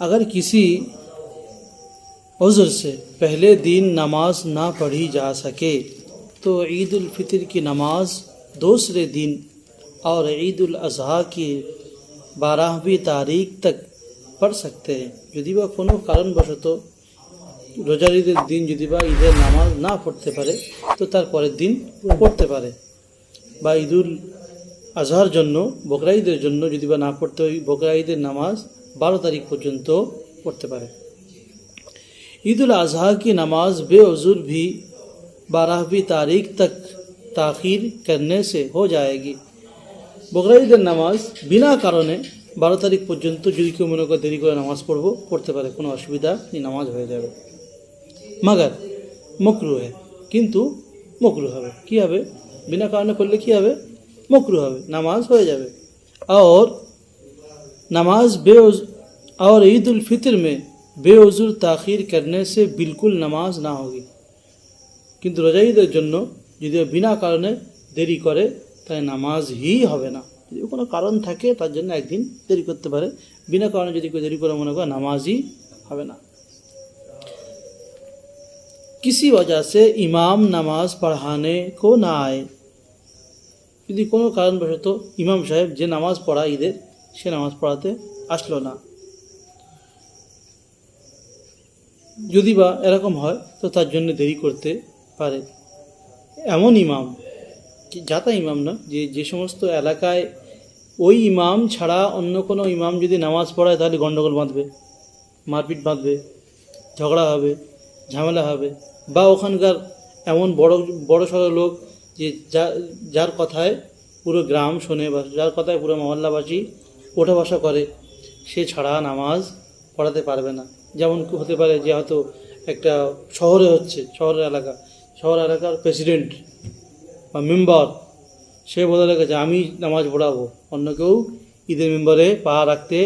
अगर किसी उज़्र से पहले दिन नमाज ना पढ़ी जा सके तो ईद उल फितर की नमाज दूसरे दिन और ईद उल अजहा की बारहवीं तारीख तक পড় सकते हैं যদি বা কোনো কারণবশত রোজার ঈদের দিন যদি বা ঈদের নামাজ না পড়তে পারে তো তার পরের দিন পড়তে পারে বা ঈদুল আজহার জন্য বকরা ঈদের জন্য যদি বা না পড়তে হয় বকরা ঈদের নামাজ বারো তারিখ পর্যন্ত পড়তে পারে ईद उल अजहा की नमाज बेउजुर भी बारहवीं तारीख तक ताख़ीर करने से हो जाएगी বকরা ঈদের নামাজ বিনা কারণে বারো তারিখ পর্যন্ত যদি কেউ মনে করে দেরি করে নামাজ পড়বো পড়তে পারে কোনো অসুবিধা নেই নামাজ হয়ে যাবে মাগার মকরু হয় কিন্তু মকরু হবে কি হবে বিনা কারণে করলে কি হবে মকরু হবে নামাজ হয়ে যাবে और नमाज बे और ईद उल फितर में बेउजुर ताख़ीर करने से बिल्कुल नामाज ना होगी কিন্তু রোজা ঈদের জন্য যদি ও বিনা কারণে দেরি করে তাহলে নামাজই হবে না যদি কোনো কারণ থাকে তার জন্য একদিন দেরি করতে পারে বিনা কারণে যদি কেউ দেরি করে মনে করে নামাজই হবে না किसी वजह से इमाम नमाज पढ़ाने को ना आए যদি কোনো কারণবশত ইমাম সাহেব যে নামাজ পড়া ঈদের সে নামাজ পড়াতে আসলো না। যদি বা এরকম হয়, তো তার জন্য দেরি করতে পারে। এমন ইমাম, যাতা ইমাম না, যে যে সমস্ত এলাকায় ওই ইমাম ছাড়া অন্য কোনো ইমাম যদি নামাজ পড়ায়, তাহলে গণ্ডগোল বাঁধবে, মারপিট বাঁধবে, ঝগড়া হবে, ঝামেলা হবে। বা ওখানকার এমন বড় বড় সড়ো লোক যে, যা, যার কথায় পুরো গ্রাম শোনে বা যার কথায় পুরো মহল্লাবাসী ওঠা বসা করে, সে ছাড়া নামাজ পড়াতে পারবে না। যেমন হতে পারে যে হয়তো একটা শহরে হচ্ছে, শহরের এলাকা। শহর এলাকার প্রেসিডেন্ট বা মেম্বার সে বলে রেখেছে আমি নামাজ পড়াবো, অন্য কেউ ঈদের মেম্বারে পা রাখতে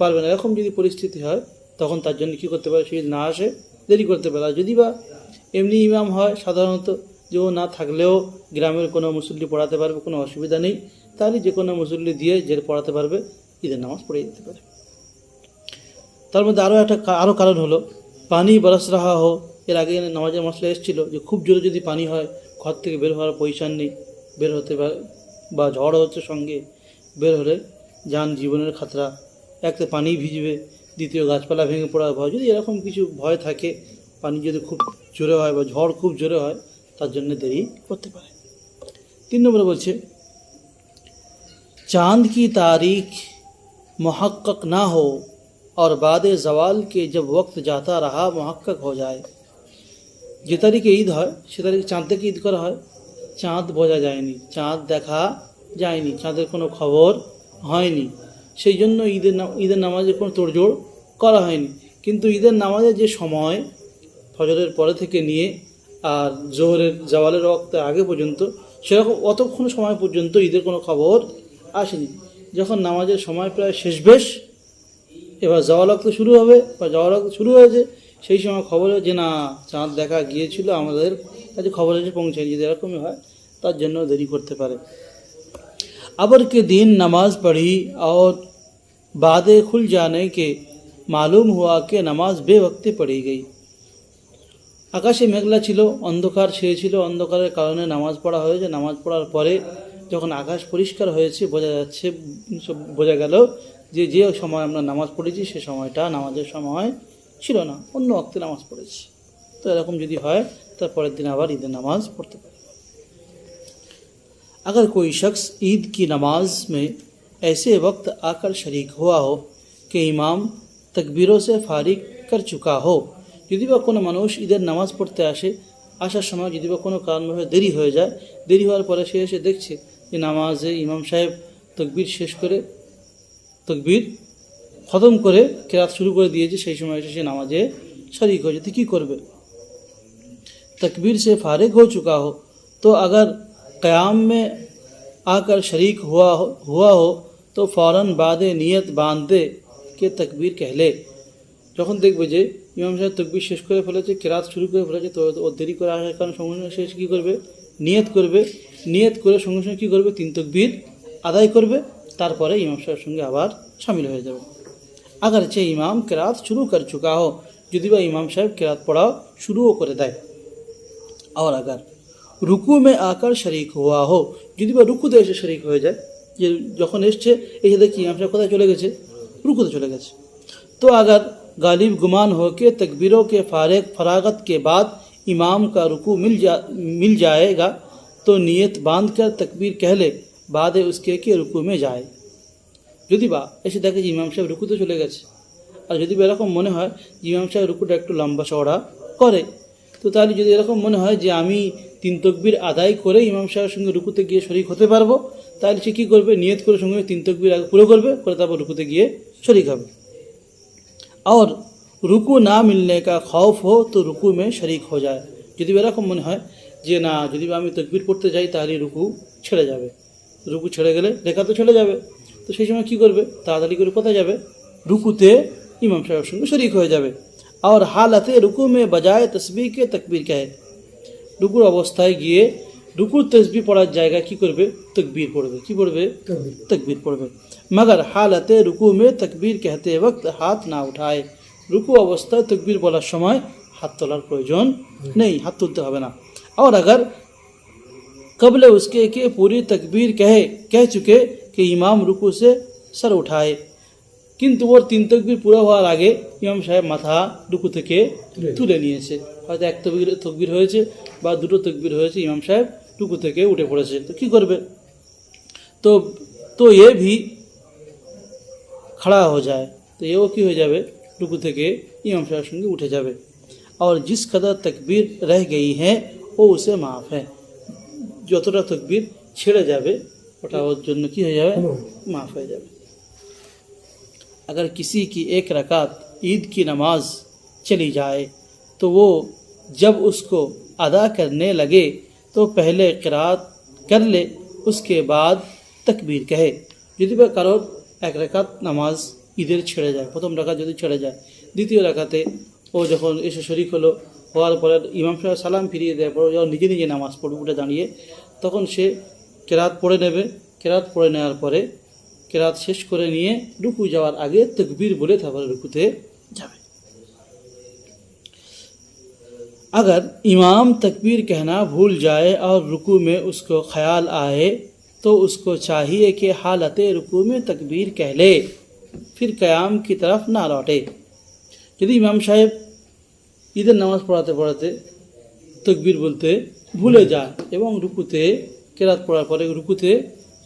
পারবে না। এরকম যদি পরিস্থিতি হয়, তখন তার জন্য কী করতে পারে? সে না আসে, দেরি করতে পারে। আর যদি বা এমনি ইমাম হয়, সাধারণত যে ও না থাকলেও গ্রামের কোনো মুসল্লি পড়াতে পারবে, কোনো অসুবিধা নেই। তাহলে যে কোনো মুসল্লি দিয়ে যে পড়াতে পারবে ঈদের নামাজ পড়িয়ে দিতে পারে। তার মধ্যে আরও একটা আরও কারণ হলো, পানি বরাস রাহা হো এর আগে নামাজের মশলা এসেছিল যে খুব জোরে যদি পানি হয়, ঘর থেকে বের হওয়ার পয়সা নেই, বের হতে পারে, বা ঝড় হচ্ছে সঙ্গে, বের হলে যান জীবনের খাতরা, একতে পানি ভিজবে, দ্বিতীয় গাছপালা ভেঙে পড়ার ভয়, যদি এরকম কিছু ভয় থাকে, পানি যদি খুব জোরে হয় বা ঝড় খুব জোরে হয়, তার জন্য দেরি করতে পারে। তিন নম্বরে বলছে, চাঁদ কি তারিখ महक्क ना हो और बाद जवाल के जब वक्त जाता रहा महक्क हो जाए যে তারিখে ঈদ হয় সে তারিখে চাঁদ থেকে ঈদ করা হয় চাঁদ বোঝা যায়নি চাঁদ দেখা যায়নি চাঁদের কোনো খবর হয়নি সেই জন্য ঈদের না ঈদের নামাজে কোনো তোড়জোড় করা হয়নি কিন্তু ঈদের নামাজের যে সময় ফজরের পরে থেকে নিয়ে আর জোহরের জওয়ালের রক্ত আগে পর্যন্ত সেরকম অতক্ষণ সময় পর্যন্ত ঈদের কোনো খবর আসেনি যখন নামাজের সময় প্রায় শেষ বেশ, এবার যাওয়া লাগতে শুরু হবে, বা যাওয়া লাগতে শুরু হয়েছে, সেই সময় খবর যে না, চাঁদ দেখা গিয়েছিল, আমাদের কাছে খবর এসে পৌঁছায় যদি এরকমই হয়, তার জন্য দেরি করতে পারে। আবার কে দিন নামাজ পড়ি, আর বাদে খুল জানে কে, মালুম হওয়া কে নামাজ বেওয়াক্তে পড়ে গেই। আকাশে মেঘলা ছিল, অন্ধকার ছেয়েছিল অন্ধকারের কারণে নামাজ পড়া হয়েছে, নামাজ পড়ার পরে যখন আকাশ পরিষ্কার হয়েছে বোঝা যাচ্ছে সব বোঝা গেল যে যে সময় আমরা নামাজ পড়েছি সে সময়টা নামাজের সময় ছিল না অন্য অক্তে নামাজ পড়েছি তো এরকম যদি হয় তার পরের দিন আবার ঈদের নামাজ পড়তে পারে अगर कोई शख्स ईद की नमाज में ऐसे वक्त आकर शरीक हुआ हो कि इमाम तकबीरों से फारिग कर चुका हो যদি বা কোনো মানুষ ঈদের নামাজ পড়তে আসে আসার সময় যদি বা কোনো কারণভাবে দেরি হয়ে যায় দেরি হওয়ার পরে সে এসে দেখছে যে নামাজে ইমাম সাহেব তকবির শেষ করে তকবির খতম করে কেরাত শুরু করে দিয়েছে সেই সময় এসে সে নামাজে শরিক হয়েছে তো কী করবে तकबीर से फारिग हो चुका हो तो अगर क़याम में आकर शरीक हुआ हो हुआ हो तो फ़ौर बाद নিয়ত বাঁধ দে কে তকবীর कहले যখন দেখবে যে ইমাম সাহেব তকবির শেষ করে ফেলেছে কেরাত শুরু করে ফেলেছে তো ও দেরি করে আসার কারণে সঙ্গে সঙ্গে শেষ কী করবে নিয়ত করবে, নিয়ত করে সঙ্গে সঙ্গে কী করবে? তিন তকবির আদায় করবে, তারপরে ইমাম সাহেবের সঙ্গে আবার সামিল হয়ে যাবে। আগার চেয়ে ইমাম কেরাত শুরু কর চুকা হো যদি বা ইমাম সাহেব কেরাত পড়াও শুরুও করে দেয়। আবার আগার, রুকু মে আকার শরিক হওয়া হো যদি বা রুকুতে এসে শরিক হয়ে যায়, যে যখন এসছে, এসে দেখি ইমাম সাহেব কোথায় চলে গেছে? রুকুতে চলে গেছে। তো আগার, গালিব গুমান হোকে তকবীরও ফারেক ফরাগতকে বাদ इमाम का रुकू मिल जा मिल जाएगा तो नियत बांध कर तकबीर कह ले बाद उसके के रुकू में যায় যদি বা এসে দেখে যে ইমাম সাহেব রুকুতে চলে গেছে আর যদি বা এরকম মনে হয় যে ইমাম সাহেব রুকুটা একটু লম্বা চওড়া করে তো তাহলে যদি এরকম মনে হয় যে আমি তিন তকবির আদায় করে ইমাম সাহেবের সঙ্গে রুকুতে গিয়ে শরিক হতে পারবো তাহলে সে কী করবে নিয়ত করে সঙ্গে তিন তকবির আগে পুরো করবে করে তারপর রুকুতে গিয়ে শরিক হবে और রুকু না মিলনে কা খফ হো তো রুকু মে শরিক হয়ে যায়। যদি এরকম মনে হয় যে না যদি আমি তকবির পড়তে যাই তাহলে রুকু ছেড়ে যাবে। রুকু ছেড়ে গেলে লেখা তো ছেড়ে যাবে। তো সেই সময় কী করবে? তাড়াতাড়ি করে কোথায় যাবে? রুকুতে ইমাম সাহেবের সঙ্গে শরিক হয়ে যাবে। আর হালাতে রুকু মে বাজায় তসবিকে তকবির কাহে। রুকুর অবস্থায় গিয়ে রুকুর তসবি পড়ার জায়গায় কি করবে? তকবির পড়বে। কি পড়বে? তকবির। পড়বে। মগর হালতে রুকু মে তকবির কেহতে वक्त হাত না উঠায়। রুকু অবস্থায় তকবীর বলার সময় হাত তোলার প্রয়োজন নেই হাত তুলতে হবে না और अगर कबल उसके के पूरी तकबीर कहे कह चुके कि इमाम रुकू से सर उठाए কিন্তু ওর তিন তকবির পুরো হওয়ার আগে ইমাম সাহেব মাথা রুকু থেকে তুলে নিয়েছে হয়তো এক তকবির তকবির হয়েছে বা দুটো তকবির হয়েছে ইমাম সাহেব রুকু থেকে উঠে পড়েছে তো কি করবে तो तो ये भी खड़ा हो जाए तो ये वो की हो जावे रुकू থেকে ইমাম সাহেবের সঙ্গে উঠে যাবে और जिस कदर तकबीर रह गई है वो उसे माफ़ है যতটা তকবীর ছেড়ে যাবে ওটা ওর জন্য কি হয়ে যাবে মাফ হয়ে যাবে अगर किसी की एक रकात ईद की नमाज चली जाए तो वो जब उसको अदा करने लगे तो पहले किरात कर ले उसके बाद তকবীর কহে যদি বা কারোর এক রেখাত নামাজ ঈদের ছেড়ে যায় প্রথম রাখাত যদি ছেড়ে যায় দ্বিতীয় রাখাতে ও যখন এসে শরিক হলো হওয়ার পরে ইমাম সাহেব সালাম ফিরিয়ে দেওয়ার পর যখন নিজে নিজে নামাজ পড়বে উঠে দাঁড়িয়ে তখন সে কেরাত পড়ে নেবে কেরাত পড়ে নেওয়ার পরে কেরাত শেষ করে নিয়ে রুকু যাওয়ার আগে তকবীর বলে তারপরে রুকুতে যাবে अगर इमाम तकबीर कहना भूल जाए और रुकू में उसको ख्याल आए तो उसको चाहिए कि हालत रुकू में तकबीर कह ले फिर क़याम की तरफ ना लौटे যদি ইমাম সাহেব ঈদের নামাজ পড়াতে পড়াতে তকবীর বলতে ভুলে যায় এবং রুকুতে কেরাত পড়ার পরে রুকুতে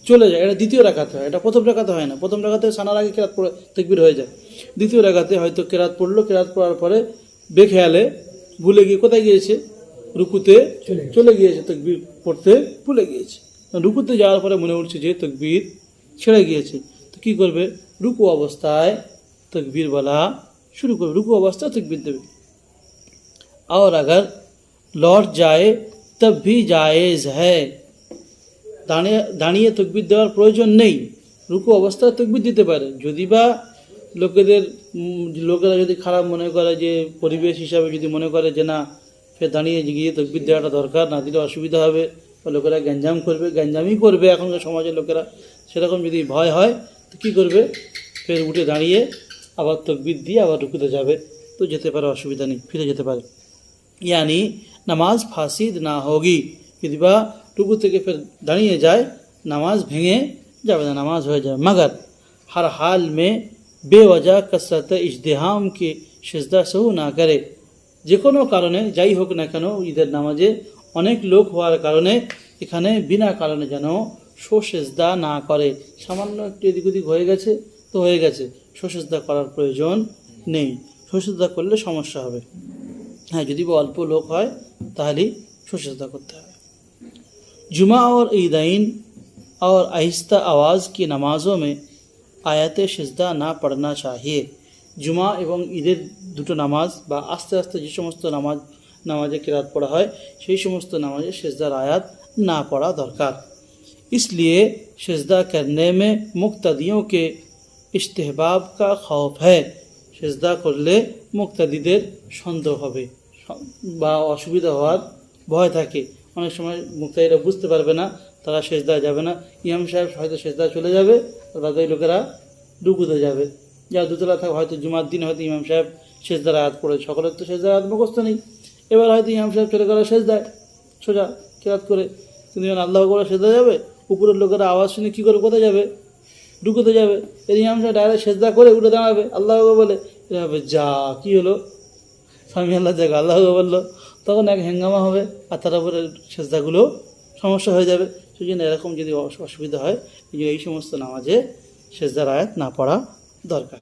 চলে যায় এটা দ্বিতীয় রাখাতে হয় এটা প্রথম রাখাতে হয় না প্রথম রাখাতে সানার আগে কেরাত পড়ে তকবীর হয়ে যায় দ্বিতীয় রাখাতে হয়তো কেরাত পড়লো কেরাত পড়ার পরে বেখেয়ালে ভুলে গিয়ে কোথায় গিয়েছে রুকুতে চলে গিয়েছে তকবীর পড়তে ভুলে গিয়েছে রুকুতে যাওয়ার পরে মনে উঠছে যে তকবীর ছেড়ে গিয়েছে তো কী করবে রুকু অবস্থায় তকবীর বলা शुरू করবে রুকু অবস্থায় তকবীর দেবে और अगर लौट जाए तब भी जायज़ है দাঁড়িয়ে দাঁড়িয়ে তকবির দেওয়ার প্রয়োজন নেই রুকু অবস্থায় তকবির দিতে পারে যদি বা লোকেদের উম, লোকেরা যদি খারাপ মনে করে যে পরিবেশ হিসাবে যদি মনে করে যে না ফের দাঁড়িয়ে গিয়ে তকবির দেওয়াটা দরকার না দিলে অসুবিধা হবে বা লোকেরা গ্যাঞ্জাম করবে গ্যাঞ্জামই করবে এখনকার সমাজের লোকেরা সেরকম যদি ভয় হয় তো কি করবে? ফের উঠে দাঁড়িয়ে আবার তকবির দিয়ে আবার রুকুতে যাবে। তো যেতে পারে, অসুবিধা নেই, ফিরে যেতে পারে। ইয়ানি নামাজ ফাসিদ না হোগি যদি বা থেকে ফের দাঁড়িয়ে যায়, নামাজ ভেঙে যাবে না, নামাজ হয়ে যাবে। মগর হর হাল মে বেওয়াজা কসরত ইজতেহামকে সেজদা সহ না করে। যে কোনো কারণে, যাই হোক না কেন, ঈদের নামাজে অনেক লোক হওয়ার কারণে এখানে বিনা কারণে যেন সোসেজদা না করে সামান্য একটু এদিক ওদিক হয়ে গেছে তো হয়ে গেছে সোসেজদা করার প্রয়োজন নেই সোসেজদা করলে সমস্যা হবে হ্যাঁ যদি বা অল্প লোক হয় তাহলেই সুসেজদা করতে হবে जुमा और ईदाइन और आहिस्ता आवाज़ की नमाज़ों में आयत सिजदा ना पढ़ना चाहिए জুমা এবং ঈদের দুটো নামাজ বা আস্তে আস্তে যে সমস্ত নামাজ নামাজে কিরাত পড়া হয় সেই সমস্ত নামাজে সেজদার আয়াত না পড়া দরকার इसलिए सजदा करने में मुक्तदियों के इस्तेहबाब का खौफ है সেজদা করলে মুক্তাদিদের সন্দেহ হবে স- বা অসুবিধা হওয়ার ভয় থাকে অনেক সময় মুক্তাদিরা বুঝতে পারবে না তারা সেজদা যাবে না ইমাম সাহেব হয়তো সেজদা চলে যাবে আর বাকি লোকেরা রুকুতে যাবে যারা দোতলা থাকে হয়তো জুমার দিন হয়তো ইমাম সাহেব শেষদার আয়াত পড়ে সকলের তো শেষদার আয়াত মুখস্থ নেই এবার হয়তো ইমাম সাহেব চলে গেল শেষ দেয় সোজা কেরাত করে কিন্তু যখন আল্লাহ করে সেজদা যাবে উপরের লোকেরা আওয়াজ শুনে কী করে কোথায় যাবে? ঢুকোতে যাবে। এর ইমাম সাহেব ডাইরেক্ট সেজদা করে উঠে দাঁড়াবে। আল্লাহ বলে এভাবে যা, কী হলো? স্বামী আল্লাহ জায়গা আল্লাহ বলল, তখন এক হ্যাঙ্গামা হবে আর তার উপরে সেজদাগুলো সমস্যা হয়ে যাবে। সেই জন্য এরকম যদি অস- অসুবিধা হয় এই এই সমস্ত নামাজে সেজদার আয়াত না পড়া দরকার।